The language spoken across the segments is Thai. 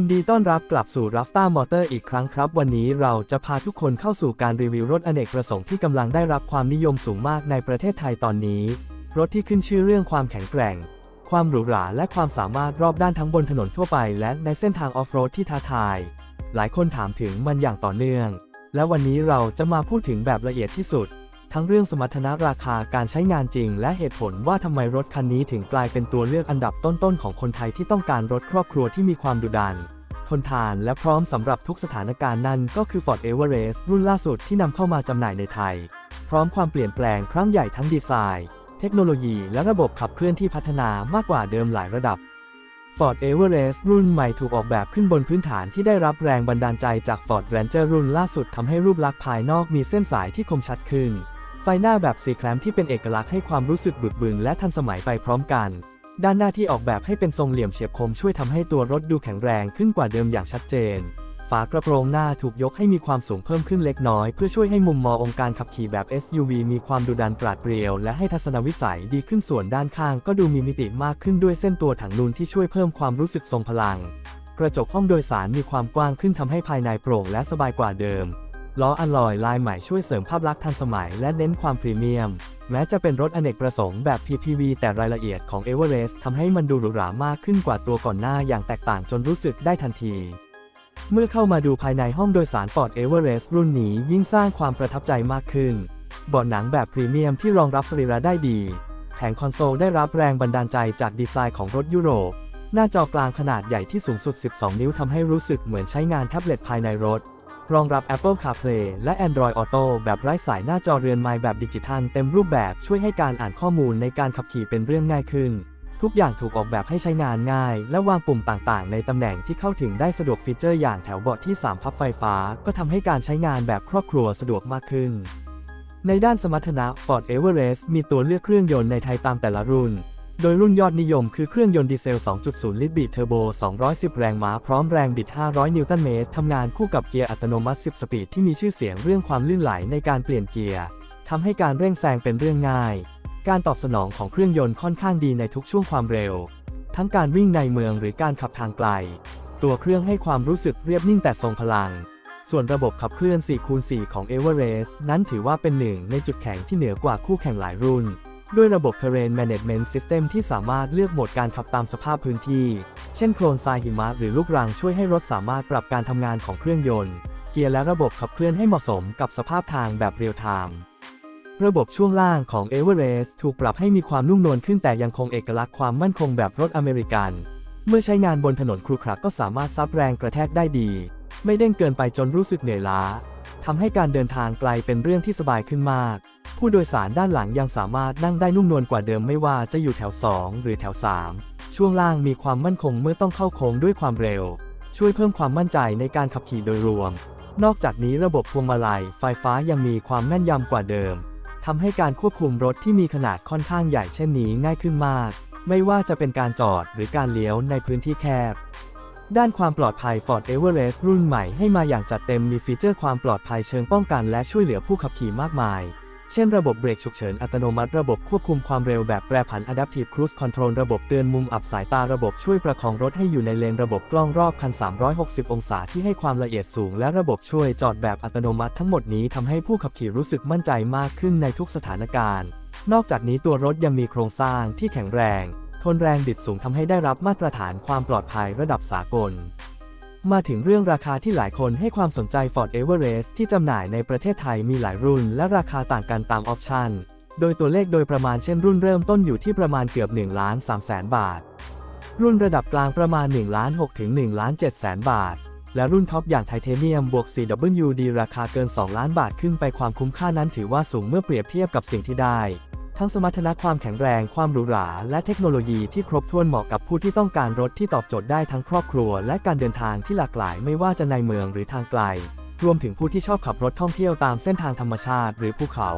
ยินดีต้อนรับกลับสู่ r a f t a Motor อีกครั้งครับ วันนี้เราจะพาทุกคนเข้าสู่การรีวิวรถอเนกประสงค์ที่กำลังได้รับความนิยมสูงมากในประเทศไทยตอนนี้ รถที่ขึ้นชื่อเรื่องความแข็งแกร่ง ความหรูหราและความสามารถรอบด้านทั้งบนถนนทั่วไปและในเส้นทางออฟโรดที่ท้าทาย หลายคนถามถึงมันอย่างต่อเนื่อง และวันนี้เราจะมาพูดถึงแบบละเอียดที่สุด ทั้งเรื่องสมรรถนะราคาการใช้งานจริง และเหตุผลว่าทำไมรถคันนี้ถึงกลายเป็นตัวเลือกอันดับต้นๆของคนไทยที่ต้องการรถครอบครัวที่มีความดุดันทนทานและพร้อมสำหรับทุกสถานการณ์นั่นก็คือ Ford Everest รุ่นล่าสุดที่นำเข้ามาจำหน่ายในไทย พร้อมความเปลี่ยนแปลงครั้งใหญ่ทั้งดีไซน์ เทคโนโลยีและระบบขับเคลื่อนที่พัฒนามากกว่าเดิมหลายระดับ Ford Everest รุ่นใหม่ถูกออกแบบขึ้นบนพื้นฐานที่ได้รับแรงบันดาลใจจาก Ford Ranger รุ่นล่าสุดทำให้รูปลักษณ์ภายนอกมีเส้นสายที่คมชัดขึ้น ฟหน้าแบบสีแคลมที่เป็นเอกลักษณ์ให้ความรู้สึกบึกบึนและทันสมัยไปพร้อมกัน ด้านหน้าที่ออกแบบให้เป็นทรงเหลี่ยมเฉียบคมช่วยทำให้ตัวรถดูแข็งแรงขึ้นกว่าเดิมอย่างชัดเจน ฝากระโปรงหน้าถูกยกให้มีความสูงเพิ่มขึ้นเล็กน้อย เพื่อช่วยให้มุมมององค์การขับขี่แบบ SUV มีความดุดันปราดเปรียว และให้ทัศนวิสัยดีขึ้นส่วนด้านข้าง ก็ดูมีมิติมากขึ้นด้วยเส้นตัวถังนูนที่ช่วยเพิ่มความรู้สึกทรงพลัง กระจกห้องโดยสารมีความกว้างขึ้นทำให้ภายในโปร่งและสบายกว่าเดิม ล้ออัลลอยลายใหม่ช่วยเสริมภาพลักษณ์ทันสมัยและเน้นความพรีเมียม แม้จะเป็นรถอเนกประสงค์แบบ PPV แต่รายละเอียดของ Everest ทำให้มันดูหรูหรามากขึ้นกว่าตัวก่อนหน้าอย่างแตกต่างจนรู้สึกได้ทันที เมื่อเข้ามาดูภายในห้องโดยสาร Ford Everest รุ่นนี้ยิ่งสร้างความประทับใจมากขึ้นเบาะหนังแบบพรีเมียมที่รองรับสรีระได้ดี แผงคอนโซลได้รับแรงบันดาลใจจากดีไซน์ของรถยุโรป หน้าจอกลางขนาดใหญ่ที่สูงสุด 12 นิ้วทำให้รู้สึกเหมือนใช้งานแท็บเล็ตภายในรถ รองรับ Apple CarPlay และ Android Auto แบบไร้สายหน้าจอเรือนไม้แบบดิจิทัลเต็มรูปแบบช่วยให้การอ่านข้อมูลในการขับขี่เป็นเรื่องง่ายขึ้น ทุกอย่างถูกออกแบบให้ใช้งานง่าย และวางปุ่มต่างๆ ในตำแหน่งที่เข้าถึงได้สะดวกฟีเจอร์อย่างแถวเบาะที่ 3 พับไฟฟ้า ก็ทำให้การใช้งานแบบครอบครัวสะดวกมากขึ้น ในด้านสมรรถนะ Ford Everest มีตัวเลือกเครื่องยนต์ในไทยตามแต่ละรุ่น โดยรุ่นยอดนิยมคือเครื่องยนต์ดีเซล 2.0 ลิตรบิดเทอร์โบ 210 แรงม้า พร้อมแรงบิด 500 นิวตันเมตร ทำงานคู่กับเกียร์อัตโนมัติ 10 สปีดที่มีชื่อเสียงเรื่องความลื่นไหลในการเปลี่ยนเกียร์ ทำให้การเร่งแซงเป็นเรื่องง่าย การตอบสนองของเครื่องยนต์ค่อนข้างดีในทุกช่วงความเร็ว ทั้งการวิ่งในเมืองหรือการขับทางไกล ตัวเครื่องให้ความรู้สึกเรียบนิ่งแต่ทรงพลัง ส่วนระบบขับเคลื่อน 4x4 ของ Everest นั้นถือว่าเป็นหนึ่งในจุดแข็งที่เหนือกว่าคู่แข่งหลายรุ่น ด้วยระบบ Terrain Management System ที่สามารถเลือกโหมดการขับตามสภาพพื้นที่ เช่นโคลนทรายหิมะหรือลูกรังช่วยให้รถสามารถปรับการทำงานของเครื่องยนต์ เกียร์และระบบขับเคลื่อนให้เหมาะสมกับสภาพทางแบบเรียลไทม์ระบบช่วงล่างของ Everest ถูกปรับให้มีความนุ่มนวลขึ้นแต่ยังคงเอกลักษณ์ความมั่นคงแบบรถอเมริกัน เมื่อใช้งานบนถนนครุขระก็สามารถซับแรงกระแทกได้ดี ไม่เด้งเกินไปจนรู้สึกเหนื่อยล้าทำให้การเดินทางไกลเป็นเรื่องที่สบายขึ้นมาก ผู้โดยสารด้านหลังยังสามารถนั่งได้นุ่มนวลกว่าเดิมไม่ว่าจะอยู่แถว 2 หรือแถว 3 ช่วงล่างมีความมั่นคงเมื่อต้องเข้าโค้งด้วยความเร็ว ช่วยเพิ่มความมั่นใจในการขับขี่โดยรวม นอกจากนี้ระบบพวงมาลัยไฟฟ้ายังมีความแม่นยำกว่าเดิมทำให้การควบคุมรถที่มีขนาดค่อนข้างใหญ่เช่นนี้ง่ายขึ้นมาก ไม่ว่าจะเป็นการจอดหรือการเลี้ยวในพื้นที่แคบด้านความปลอดภัย Ford Everest รุ่นใหม่ให้มาอย่างจัดเต็มมีฟีเจอร์ความปลอดภัยเชิงป้องกันและช่วยเหลือผู้ขับขี่มากมาย เช่นระบบเบรกฉุกเฉินอัตโนมัติระบบควบคุมความเร็วแบบแปรผัน Adaptive Cruise Control ระบบเตือนมุมอับสายตาระบบช่วยประคองรถให้อยู่ในเลนระบบกล้องรอบคัน 360 องศาที่ให้ความละเอียดสูง และระบบช่วยจอดแบบอัตโนมัติทั้งหมดนี้ทำให้ผู้ขับขี่รู้สึกมั่นใจมากขึ้นในทุกสถานการณ์ นอกจากนี้ตัวรถยังมีโครงสร้างที่แข็งแรง ทนแรงบิดสูงทำให้ได้รับมาตรฐานความปลอดภัยระดับสากล มาถึงเรื่องราคาที่หลายคนให้ความสนใจ Ford Everest ที่จำหน่ายในประเทศไทยมีหลายรุ่น และราคาต่างกันตามออปชันโดยตัวเลขโดยประมาณเช่นรุ่นเริ่มต้นอยู่ที่ประมาณเกือบ1ล้าน3แสนบาท รุ่นระดับกลางประมาณ1ล้าน6ถึง1ล้าน7แสนบาท และรุ่นท็อปอย่างไทเทเนียมบวก 4WD ราคาเกิน 2 ล้านบาทขึ้นไปความคุ้มค่านั้นถือว่าสูงเมื่อเปรียบเทียบกับสิ่งที่ได้ ทั้งสมรรถนะความแข็งแรงความหรูหราและเทคโนโลยีที่ครบถ้วนเหมาะกับผู้ที่ต้องการรถที่ตอบโจทย์ได้ทั้งครอบครัว และการเดินทางที่หลากหลายไม่ว่าจะในเมืองหรือทางไกล รวมถึงผู้ที่ชอบขับรถท่องเที่ยวตามเส้นทางธรรมชาติหรือภูเขา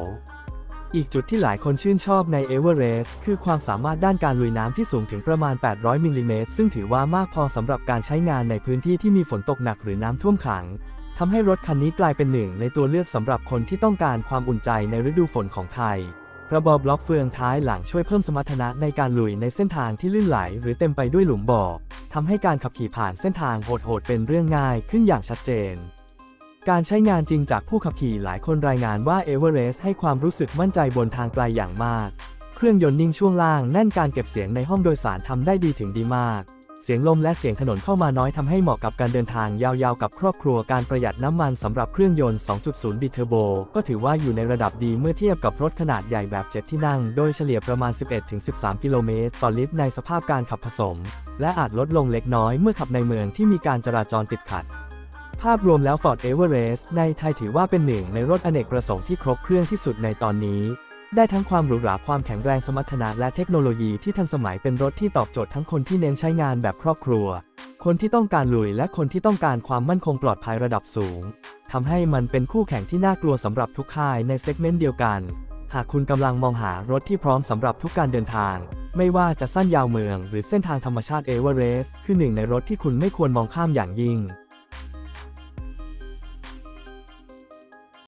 อีกจุดที่หลายคนชื่นชอบใน Everest คือความสามารถด้านการลุยน้ำที่สูงถึงประมาณ 800มิลลิเมตรซึ่งถือว่ามากพอสำหรับการใช้งานในพื้นที่ที่มีฝนตกหนักหรือน้ำท่วมขังทำให้รถคันนี้กลายเป็นหนึ่งในตัวเลือกสำหรับคนที่ต้องการความอุ่นใจในฤดูฝนของไทย ระบบล็อกเฟืองท้ายหลังช่วยเพิ่มสมรรถนะในการลุยในเส้นทางที่ลื่นไหลหรือเต็มไปด้วยหลุมบ่อทำให้การขับขี่ผ่านเส้นทางโหดๆเป็นเรื่องง่ายขึ้นอย่างชัดเจน การใช้งานจริงจากผู้ขับขี่หลายคนรายงานว่า e v e r e s t ให้ความรู้สึกมั่นใจบนทางไกลอย่างมาก เครื่องยนต์นิ่งช่วงล่างแน่นการเก็บเสียงในห้องโดยสารทำได้ดีถึงดีมาก เสียงลมและเสียงถนนเข้ามาน้อยทำให้เหมาะกับการเดินทางยาวๆกับครอบครัวการประหยัดน้ำมันสำหรับเครื่องยนต์ 2.0 บิเทอร์โบ ก็ถือว่าอยู่ในระดับดีเมื่อเทียบกับรถขนาดใหญ่แบบ 7 ที่นั่ง โดยเฉลี่ยประมาณ 11-13 กิโลเมตรต่อลิตรในสภาพการขับผสม และอาจลดลงเล็กน้อยเมื่อขับในเมืองที่มีการจราจรติดขัดภาพรวมแล้ว Ford Everest ในไทยถือว่าเป็นหนึ่งในรถอเนกประสงค์ที่ครบเครื่องที่สุดในตอนนี้ ได้ทั้งความหรูหราความแข็งแรงสมรรถนะและเทคโนโลยีที่ทันสมัยเป็นรถที่ตอบโจทย์ทั้งคนที่เน้นใช้งานแบบครอบครัว คนที่ต้องการลุยและคนที่ต้องการความมั่นคงปลอดภัยระดับสูงทำให้มันเป็นคู่แข่งที่น่ากลัวสำหรับทุกค่ายในเซกเมนต์เดียวกัน หากคุณกำลังมองหารถที่พร้อมสำหรับทุกการเดินทาง ไม่ว่าจะสั้นยาวเมือง หรือเส้นทางธรรมชาติเอเวอเรสต์คือหนึ่งในรถที่คุณไม่ควรมองข้ามอย่างยิ่ง